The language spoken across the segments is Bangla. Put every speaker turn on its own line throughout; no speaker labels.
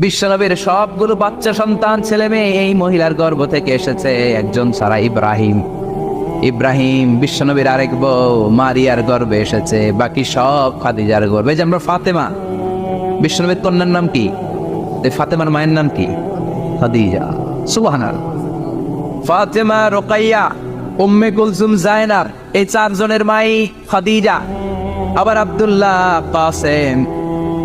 বিশ্বনবীর সবগুলো বাচ্চা সন্তান, ছেলে মেয়ে এই মহিলার গর্ভ থেকে এসেছে একজন ছাড়া ইব্রাহিম। ইব্রাহিম বিশ্বনবীর আরেক বউ মারিয়ার গর্ভে এসেছে, বাকি সব খাদিজার এই যে আমরা ফাতেমা, বিশ্বনবীর কন্যার নাম কি? ফাতেমার মায়ের নাম কি? খাদিজা। সুবহানাল ফাতেমা, রোকাইয়া, উম্মে কুলসুম জায়নার এই চারজনের মাই খাদিজা। আবার আব্দুল্লাহ, কাসেম।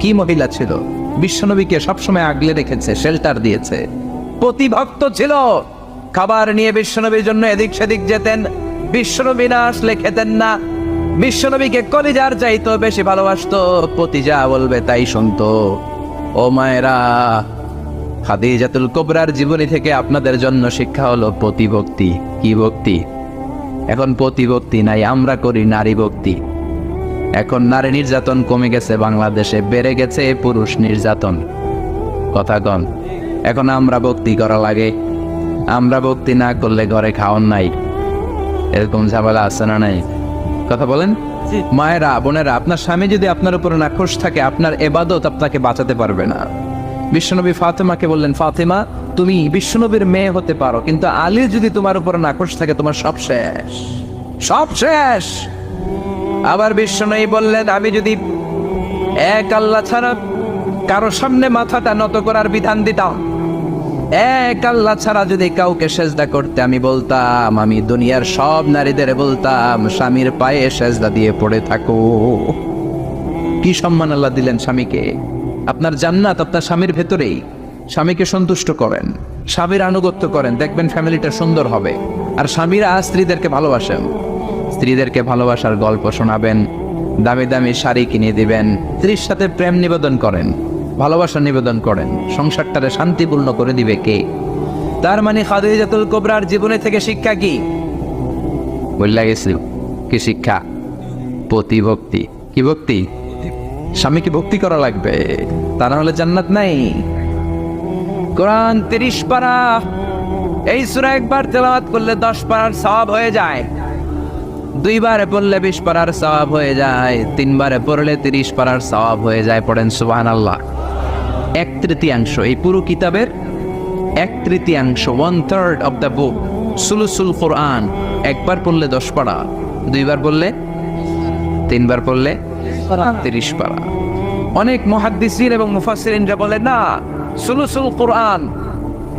কি মহিলা ছিল? বিশ্বনবীকে সবসময় আগলে রেখেছে শেল্টার দিয়েছে। প্রতিভক্ত ছিল। খাবার নিয়ে বিশ্বনবীর জন্য এদিক সেদিক যেতেন। বিশ্বনবী না আসলে খেতেন না। বিশ্বনবীকে কলিজার চাইতো, বেশি ভালোবাসতো। পতি যা বলবে, তাই শুনতো। ও মায়েরা, খাদিজাতুল কোবরার জীবনী থেকে আপনাদের জন্য শিক্ষা হলো প্রতিভক্তি। কি ভক্তি? এখন প্রতিভক্তি নাই, আমরা করি নারী ভক্তি। এখন নারী নির্যাতন কমে গেছে বাংলাদেশে বেড়ে গেছে পুরুষ নির্যাতন। কথা কন এখন আমরা ভক্তি করা লাগে। আমরা ভক্তি না করলে ঘরে খাওয়ান নাই। এরকম ঝামেলা আছে না নাই? কথা বলেন? মায়েরা বোনেরা আপনার স্বামী যদি আপনার উপরে নাখোশ থাকে আপনার এবাদত আপনাকে বাঁচাতে পারবে না। বিশ্বনবী ফাতেমাকে বললেন ফাতেমা তুমি বিশ্বনবীর মেয়ে হতে পারো কিন্তু আলী যদি তোমার উপরে নাখোশ থাকে তোমার সব শেষ। সব শেষ! আবার বিষ্ণু বললেন, আমি যদি এক আল্লাহ ছাড়া কারও সামনে মাথাটা নত করার বিধান দিতাম, এক আল্লাহ ছাড়া যদি কাউকে সেজদা করতে আমি বলতাম, আমি দুনিয়ার সব নারীদের বলতাম, স্বামীর পায়ে সেজদা দিয়ে পড়ে থাকো। কি সম্মান আল্লাহ দিলেন স্বামীকে? আপনার জান্নাত আপনার স্বামীর ভেতরেই। স্বামীকে সন্তুষ্ট করেন, স্বামীর আনুগত্য করেন। দেখবেন ফ্যামিলিটা সুন্দর হবে। আর স্বামীরা স্ত্রীদেরকে ভালোবাসেন। স্ত্রীদেরকে ভালোবাসার গল্প শোনাবেন, দামি দামি শাড়ি কিনে দিবেন, স্ত্রীর সাথে প্রেম নিবেদন করেন, ভালোবাসা নিবেদন করেন, সংসারটারে শান্তিপূর্ণ করে দিবে কে? তার মানে খাদিজাতুল কোবরার জীবনে থেকে শিক্ষা কি? বললা গেছিল কি শিক্ষা? প্রতিভক্তি কি ভক্তি? স্বামীকে ভক্তি করা লাগবে? তা না হলে জান্নাত নাই। কোরআন তিরিশ পারা, এই সুরা একবার তেলাওয়াত করলে দশ পারার সওয়াব হয়ে যায়। দুইবারে পড়লে বিশ পারার সওয়াব হয়ে যায়, তিনবারে পড়লে তিরিশ পারার সওয়াব হয়ে যায়, পড়েন সুবাহান আল্লাহ এক তৃতীয়াংশ, এই পুরো কিতাবের এক তৃতীয়াংশ one third of the book সুলুসুল কোরআন। একবার পড়লে দশ পারা দুইবার পড়লে তিনবার পড়লে তিরিশ পারা অনেক মহাদ্দিসিন এবং মুফাসসিরিনরা বলে না, সুলুসুল কোরআন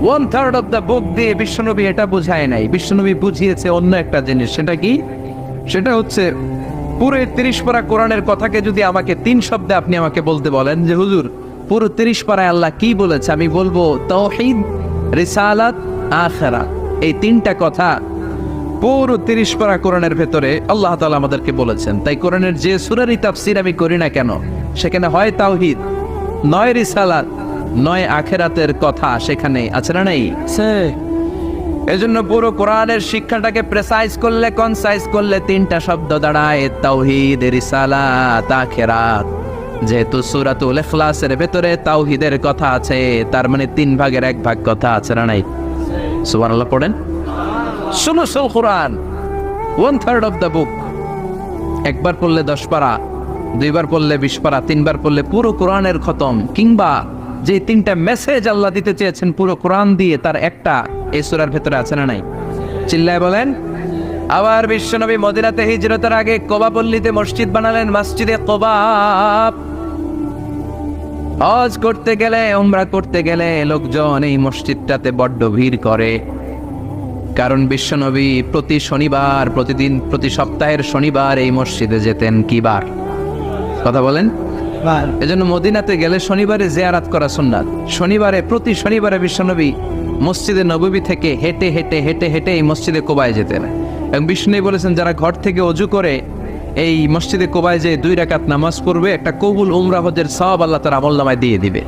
one third of the book দিয়ে বিশ্বনবী এটা বুঝায় নাই, বিশ্বনবী বুঝিয়েছে অন্য একটা জিনিস, সেটা কি? সেটা হচ্ছে, পুরো তিরিশ পারা কোরআনের কথাকে যদি আমাকে তিন শব্দে আপনি আমাকে বলতে বলেন যে, হুজুর, পুরো তিরিশ পারায় আল্লাহ কি বলেছে? আমি বলব, তৌহিদ, রিসালাত আখেরা এই তিনটা কথা পুরো তিরিশ পারা কোরআনের ভেতরে আল্লাহ তালা আমাদেরকে বলেছেন। তাই কোরআনের যে সুরারি তাফসির আমি করি না কেন, সেখানে হয় তাওহিদ নয় রিসালাত, নয় আখেরাতের কথা সেখানে আছে না নাই? এজন্য পুরো কোরআনের শিক্ষাটাকে প্রেসাইজ করলে কনসাইজ করলে তিনটা শব্দ দাঁড়ায়, তাওহিদ, রিসালাত, আখেরাত। যেহেতু সূরাতুল ইখলাসের ভেতরে তাওহিদের কথা আছে, তার মানে তিন ভাগের এক ভাগ কথা আছে না নাই? সুবহানাল্লাহ পড়েন। সুলুসুল কোরআন। One third of the book একবার পড়লে দশ পারা, দুইবার পড়লে বিশ পারা, তিনবার পড়লে পুরো কোরআনের খতম। কিংবা যে তিনটা মেসেজ আল্লাহ দিতে চেয়েছেন, পুরো কোরআন দিয়ে তার একটা এই সূরার ভেতরে আছে না নাই? চিল্লায় বলেন, আবার বিশ্বনবী মদিনাতে হিজরতের আগে কোবাপল্লীতে মসজিদ বানালেন, মসজিদে কোবাব হজ করতে গেলে ওমরা করতে গেলে লোকজন এই মসজিদটাতে বড্ড ভিড় করে। কারণ বিশ্বনবী প্রতি শনিবার, প্রতিদিন, প্রতি সপ্তাহের শনিবার এই মসজিদে যেতেন কি বার? কথা বলেন। এজন্য মদিনাতে গেলে শনিবারে জিয়ারাত করা সুন্নাত। শনিবারে, প্রতি শনিবারে বিশ্বনবী মসজিদে নববী থেকে হেঁটে হেঁটে হেঁটে হেঁটে এই মসজিদে কোবায় যেতেন। এবং বিষ্ণু বলেছেন, যারা ঘর থেকে অজু করে এই মসজিদে কোবায় যে দুই রাকাত নামাজ পড়বে, একটা কবুল উমরা হজের সব আল্লাহ তার আমল নামায় দিয়ে দিবে।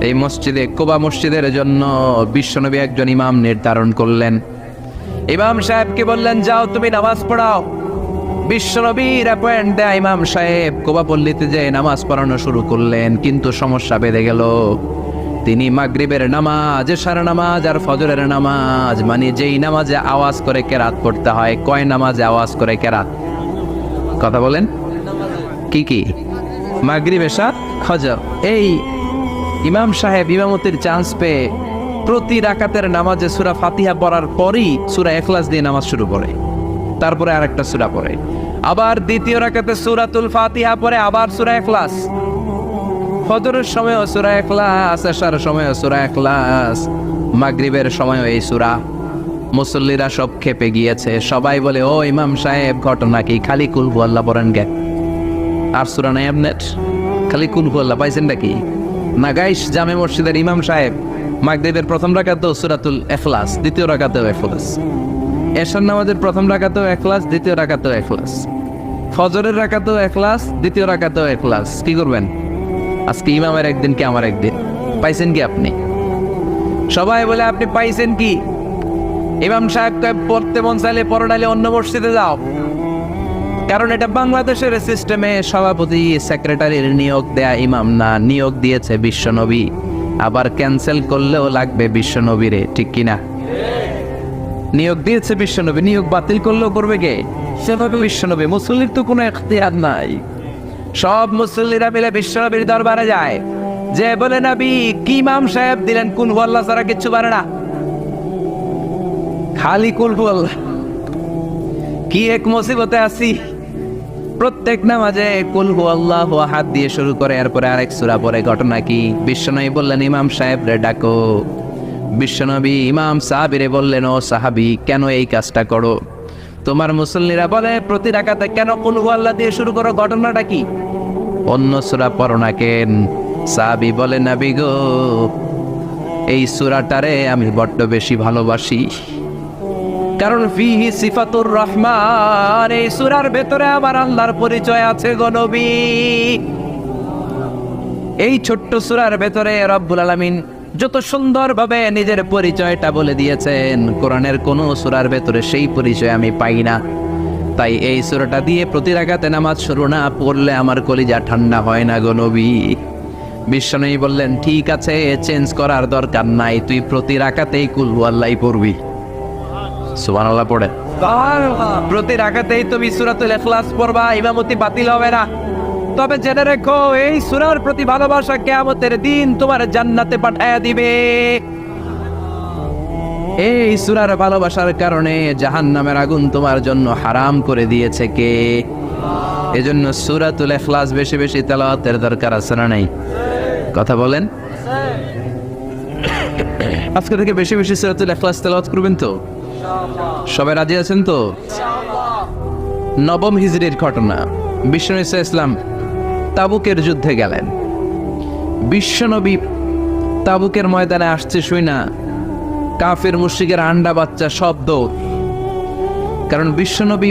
এই মসজিদে, কোবা মসজিদের জন্য বিশ্বনবী একজন ইমাম নির্ধারণ করলেন। ইমাম সাহেবকে বললেন, যাও তুমি নামাজ পড়াও। বিশ্বনবীর অ্যাপয়েন্ট দেয় ইমাম সাহেব কোবা পল্লীতে যে নামাজ পড়ানো শুরু করলেন, কিন্তু সমস্যা বেড়ে গেল। তিনি মাগরিবের নামাজ সারা নামাজ আর ফজরের নামাজ মানে যেই নামাজে আওয়াজ করে কেরাত পড়তে হয়, কয় নামাজে আওয়াজ করে কেরাত? কথা বলেন। কি কি? মাগরিব এশা ফজর। এই ইমাম সাহেব ইমামতির চান্স পেয়ে প্রতি রাকাতের নামাজে সুরা ফাতিহা পড়ার পরই সুরা এখলাস দিয়ে নামাজ শুরু করে। তারপরে আরেকটা সুরা পড়ে। আবার দ্বিতীয় রাকাতে সুরাতুল ফাতিহা পরে আবার সুরা এখলাস ফজরের সময় সুরা এখলাস এশার সময়ও সুরা এখলাস মাগরিবের সময় এই সুরা। মুসল্লিরা সব খেপে গিয়েছে। সবাই বলে, ও ইমাম সাহেব, ঘটনা কি? খালি কুলহু আল্লাহ পড়েন গে। আর সুরা নাই আপনার খালি কুলহু আল্লাহ পাইছেন নাকি না গাইস, জামে মসজিদের ইমাম সাহেব মাগদেবের প্রথম রাকাতেও সুরাতুল এখলাস দ্বিতীয় রাকাতেও এখলাস এশার নামাজের প্রথম রাকাতেও এখলাস দ্বিতীয় রাকাতেও এখলাস ফজরের রাকাতেও এখলাস দ্বিতীয় রাকাতেও এখলাস কি করবেন? আজকে ইমামের একদিন কি আমার একদিন? পাইছেন কি আপনি? সবাই বলে, আপনি পাইছেন কি? ইমাম সাহেব পড়তে মন চাইলে পরডালে অন্য মসজিদে যাও। কারণ এটা বাংলাদেশের সিস্টেমে সভাপতি, সেক্রেটারির নিয়োগ দেয়া ইমাম না। নিয়োগ দিয়েছে বিশ্বনবী। আবার ক্যান্সেল করলেও লাগবে বিশ্বনবীরে, ঠিক কিনা? নিয়োগ দিয়েছে বিশ্বনবী, নিয়োগ বাতিল করলেও করবে কে? সেভাবে বিশ্বনবী, মুসল্লির তো কোনো এখতিয়ার নাই। সব মুসল্লিরা মিলে বিশ্বনবীর দরবারে যায়। যে বলে, নবী, কি ইমাম সাহেব দিলেন? কোন আল্লাহ ছাড়া কিচ্ছু পারে না। খালি কুলহু আল্লাহ। কি এক মুসিবতে আছি। প্রত্যেক নামাজে কুলহু আল্লাহ হাত দিয়ে শুরু করে, এরপরে আরেক সূরা পরে ঘটনা কি? বিশ্বনবী বললেন, ইমাম সাহেব রে ডাকো। বিশ্বনবী ইমাম সাহাবিরে বললেন, ও সাহাবি, কেন এই কাজটা করো? তোমার মুসল্লিরা বলে, প্রতি রাকাতে কেন কুলহু আল্লাহ দিয়ে শুরু করো? ঘটনাটা কি? অন্য সূরা পড়ো না কেন? সাহাবি বলে, নাবি গো, এই সূরাটারে আমি বড্ড বেশি ভালোবাসি। কারণ ফিহি সিফাতুর রহমান, এই সূরার ভেতরে আমার আল্লাহর পরিচয় আছে গো নবী। এই ছোট্ট সূরার ভেতরে রব্বুল আলামিন যত সুন্দরভাবে নিজের পরিচয়টা বলে দিয়েছেন কোরআনের কোন সুরার ভেতরে সেই পরিচয় আমি পাই না। তাই এই সূরাটা দিয়ে প্রতি রাকাতে নামাজ শুরু না পড়লে আমার কলিজা ঠান্ডা হয় না গো নবী। বিশ্বনবী বললেন ঠিক আছে চেঞ্জ করার দরকার নাই তুই প্রতি রাকাতেই কুলহু আল্লাহ পড়বি। সুবহানাল্লাহ পড়ে। প্রতি রাখাতেই তুমি সূরাতুল ইখলাস পড়বা ইমামতি বাতিল হবে না। তবে জেনে রেখো, এই সূরার প্রতি ভালোবাসা কিয়ামতের দিন তোমার জান্নাতে পাঠায়া দিবে। এই সূরার ভালোবাসার কারণে জাহান্নামের আগুন তোমার জন্য হারাম করে দিয়েছে কে? এজন্য সূরাতুল ইখলাস বেশি বেশি তেলাওয়াতের দরকার আছে না নাই? কথা বলেন। আজকে থেকে বেশি বেশি সূরাতুল ইখলাস তেলাওয়াত করবেন তো? সবাই রাজি আছেন তো? নবম হিজরির ঘটনা বিশ্বনবী ইসলাম তাবুকের যুদ্ধে গেলেন। বিশ্বনবী তাবুকের ময়দানে আসছে শুই না কাফের মুশরিকের আন্ডা বাচ্চা শব্দ কারণ বিশ্বনবী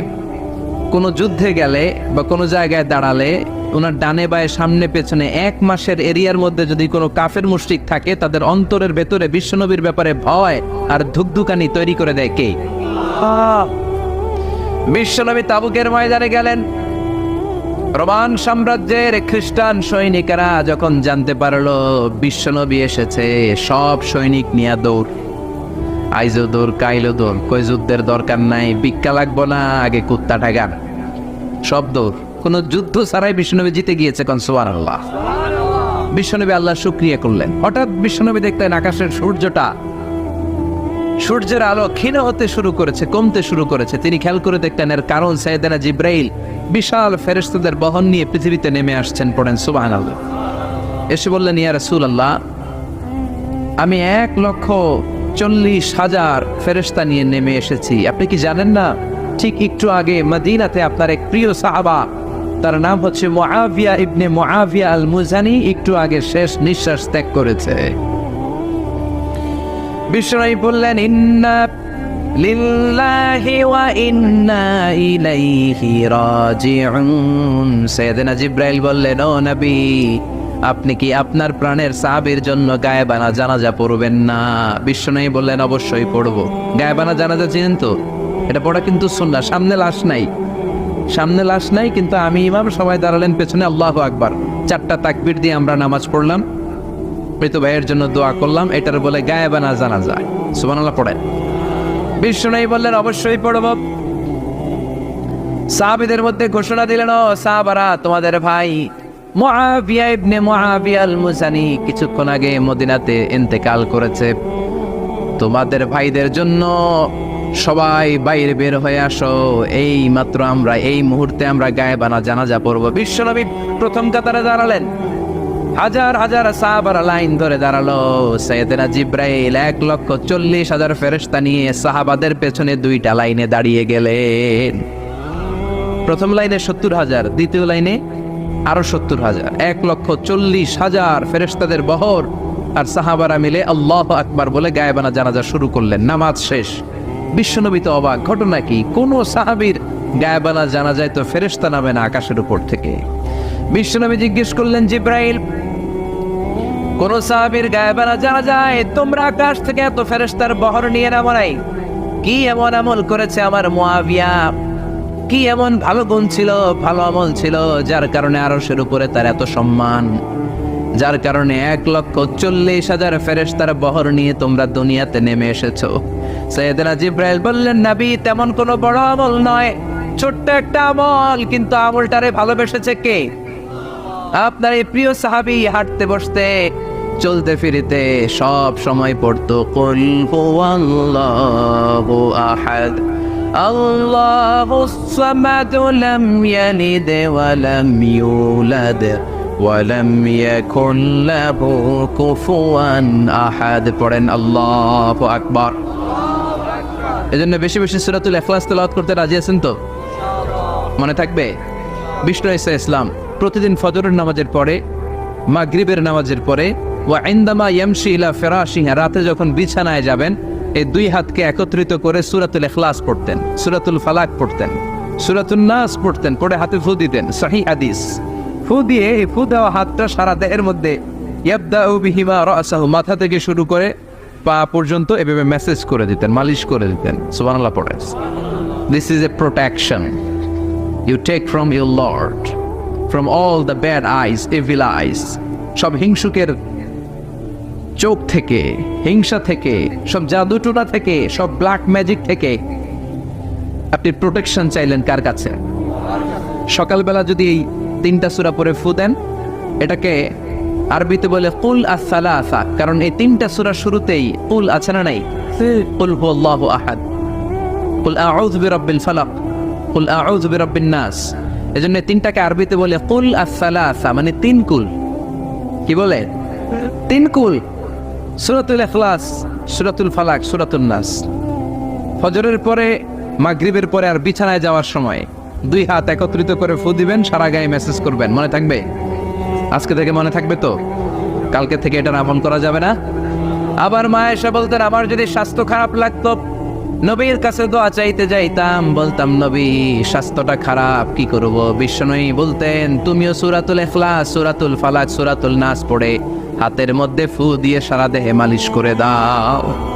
কোনো যুদ্ধে গেলে বা কোনো জায়গায় দাঁড়ালে ওনার ডানে বায়ে সামনে পেছনে এক মাসের এরিয়ার মধ্যে যদি কোনো কাফের মুশরিক থাকে তাদের অন্তরের ভেতরে বিশ্বনবীর ব্যাপারে ভয় আর ধুকধুকানি তৈরি করে দেয় কে? বিশ্বনবী তাবুকের ময়দানে গেলেন রোমান সাম্রাজ্যের খ্রিস্টান সৈনিকেরা যখন জানতে পারল বিশ্বনবী এসেছে, সব সৈনিক নিয়ে দৌড়। আইজো দৌড় কাইলো দৌড় কই যুদ্ধের দরকার নাই, ভিক্ষা লাগবো না, আগে কুত্তা ঠাগান সব দৌড়। কোনো যুদ্ধ ছাড়াই বিশ্বনবী জিতে গিয়েছে কোন সোয়ার আল্লাহ বিশ্বনবী আল্লাহ শুক্রিয়া করলেন। হঠাৎ বিশ্বনবী দেখতেন আকাশের সূর্যটা সূর্যের আলো ক্ষীণ হতে শুরু করেছে, কমতে শুরু করেছে। তিনি খেয়াল করে দেখলেন এর কারণ সাইদানা জিব্রাইল বিশাল ফেরেশতাদের বহন নিয়ে পৃথিবীতে নেমে আসছেন পড়েন সুবাহ এসে বললেন, ইয়া রাসূল আল্লাহ আমি এক লক্ষ চল্লিশ হাজার ফেরেশতা নিয়ে নেমে এসেছি। আপনি কি জানেন না, ঠিক একটু আগে মদিনাতে আপনার এক প্রিয় সাহাবা, তার নাম হচ্ছে মুআবিয়া ইবনে মুআবিয়া আল মুজানি একটু আগে শেষ নিঃশ্বাস ত্যাগ করেছে। বিশ্বনবী বললেন, ইন্না লিল্লাহি ওয়া ইন্না ইলাইহি রাজিউন। সাইয়েদনা জিব্রাইল বললেন, ও নবী, আপনি কি আপনার প্রাণের সাহাবীর জন্য গায়েবানা জানাজা পড়বেন না? বিশ্বনবী বললেন, অবশ্যই পড়ব। গায়েবানা জানাজা চিনেন তো? এটা পড়া কিন্তু সুন্নাহ, সামনে লাশ নাই। সামনে লাশ নাই, কিন্তু আমি ইমাম সবাই দাঁড়ালেন পেছনে, আল্লাহ আকবার। চারটা তাকবীর দিয়ে আমরা নামাজ পড়লাম। মৃত ভাইয়ের জন্য দোয়া করলাম, এটার বলে গায়েবানা জানা যায়। সুবহানাল্লাহ, পড়েন। বিষ্ণু বললেন, অবশ্যই পড়ব। সাহাবীদের মধ্যে ঘোষণা দিলেন, ও সাহাবারা, তোমাদের ভাই মুআবিয়া ইবনে মুআবিয়া আল মুজানি কিছুক্ষণ আগে মদিনাতে ইন্তেকাল করেছে। তোমাদের ভাইদের জন্য সবাই বাইরে বের হয়ে আসো। এই মাত্র আমরা, এই মুহূর্তে আমরা গায়েবানা জানাজা পড়ব। বিশ্বনবী প্রথম কাতারে দাঁড়ালেন হাজার হাজার সাহাবারা লাইন ধরে দাঁড়াল। সৈয়দনা জিব্রাইল এক লক্ষ চল্লিশ হাজার ফেরেশতা নিয়ে সাহাবাদের পেছনে দুইটা লাইনে দাঁড়িয়ে গেলেন। প্রথম লাইনে সত্তর হাজার, দ্বিতীয় লাইনে আরও সত্তর হাজার। এক লক্ষ চল্লিশ হাজার ফেরেশতাদের বহর আর সাহাবারা মিলে আল্লাহ আকবার বলে গায়েবানা জানাজা শুরু করলেন। নামাজ শেষ। বিশ্বনবী তো অবাক। ঘটনা কি? কোন সাহাবীর গায়েবানা জানা যায় তো ফেরেশতা নামে না আকাশের উপর থেকে। বিশ্বনবী জিজ্ঞেস করলেন, জিব্রাইল, কোন সাহাবীর গায়েবানা জানা যায় তোমরা আকাশ থেকে এত ফেরেশতার বহর নিয়ে নামো নাই? কি এমন আমল করেছে আমার মুআবিয়া? কি এমন ভালো গুণ ছিল, ভালো আমল ছিল, যার কারণে আরশের উপরে তার এত সম্মান? যার কারণে এক লক্ষ চল্লিশ হাজার ফেরেশতার বহর নিয়ে তোমরা দুনিয়াতে নেমে এসেছ? সৈয়দনা জিব্রাইল বললেন, নাবি, তেমন কোনো বড় আমল নয়। ছোট্ট একটা আমল, কিন্তু আমলটারে ভালোবেসেছে কে? আপনার এই প্রিয় সাহাবি হাঁটতে বসতে, চলতে ফিরিতে সব সময় পড়তো, কুল হুয়াল্লাহু আহাদ, আল্লাহু সামাদ লাম ইয়ালিদ ওয়া লাম ইউলাদ, ওয়া লাম ইয়াকুন লাহু কুফুয়ান আহাদ। পড়েন আল্লাহু আকবার। এজন্য বেশি বেশি সূরাতুল ইখলাস তেলাওয়াত করতে রাজি আছেন তো? মনে থাকবে? বিষ্ণু ইসা ইসলাম। প্রতিদিন ফজরের নামাজের পরে মা মাগরিবের নামাজের পরে ওয়া ইনদামা ইয়ামশি ইলা ফিরাশিহি রাতে যখন বিছানায় যাবেন এই দুই হাতকে একত্রিত করে সুরাতুল এখলাস পড়তেন সুরাতুল ফালাক পড়তেন সুরাতুল নাস পড়তেন পড়ে হাতে ফু দিতেন সহিহ হাদিস। ফু দিয়ে এই ফু দেওয়া হাতটা সারা দেহের মধ্যে মাথা থেকে শুরু করে পা পর্যন্ত এভাবে মেসেজ করে দিতেন মালিশ করে দিতেন সুবহানাল্লাহ পড়ে। This is a protection you take from your Lord, from all the bad eyes, evil eyes, সব হিংসুকের চোখ থেকে হিংসা থেকে সব জাদুটুনা থেকে সব ব্ল্যাক ম্যাজিক থেকে আপনি প্রোটেকশন চাইলেন কার কাছে? সকালবেলা যদি এই তিনটা সুরা পরে ফু দেন এটাকে আরবিতে বলে কুল আসালা আসা কারণ এই তিনটা সুরা শুরুতেই কুল আছে না নাই? কুল হু আহাদ। কুল আউযু বিরাব্বিল ফালাক। কুল আউযু বিরাব্বিন নাস। এজন্য তিনটাকে আরবিতে বলে কুল আস-সালাসা মানে তিন কুল। কি বলে? তিন কুল। সুরাতুল ইখলাস, সুরাতুল ফালাক, সূরাতুন নাস। ফজরের পরে, মাগরিবের পরে আর বিছানায় যাওয়ার সময় দুই হাত একত্রিত করে ফু দিবেন, সারা গায়ে মেসেজ করবেন। মনে থাকবে? আজকে থেকে মনে থাকবে তো? কালকে থেকে এটা আমল করা যাবে না? আবার মা এসে বলতেন, আমার যদি স্বাস্থ্য খারাপ লাগতো নবীর কাছে দোয়া চাইতে যাইতাম, বলতাম, নবী, স্বাস্থ্যটা খারাপ, কি করব? বিশ্বনয়ী বলতেন, তুমিও সুরাতুল এখলাস সুরাতুল ফালাক, সুরাতুল নাস পড়ে, হাতের মধ্যে ফু দিয়ে সারা দেহে মালিশ করে দাও।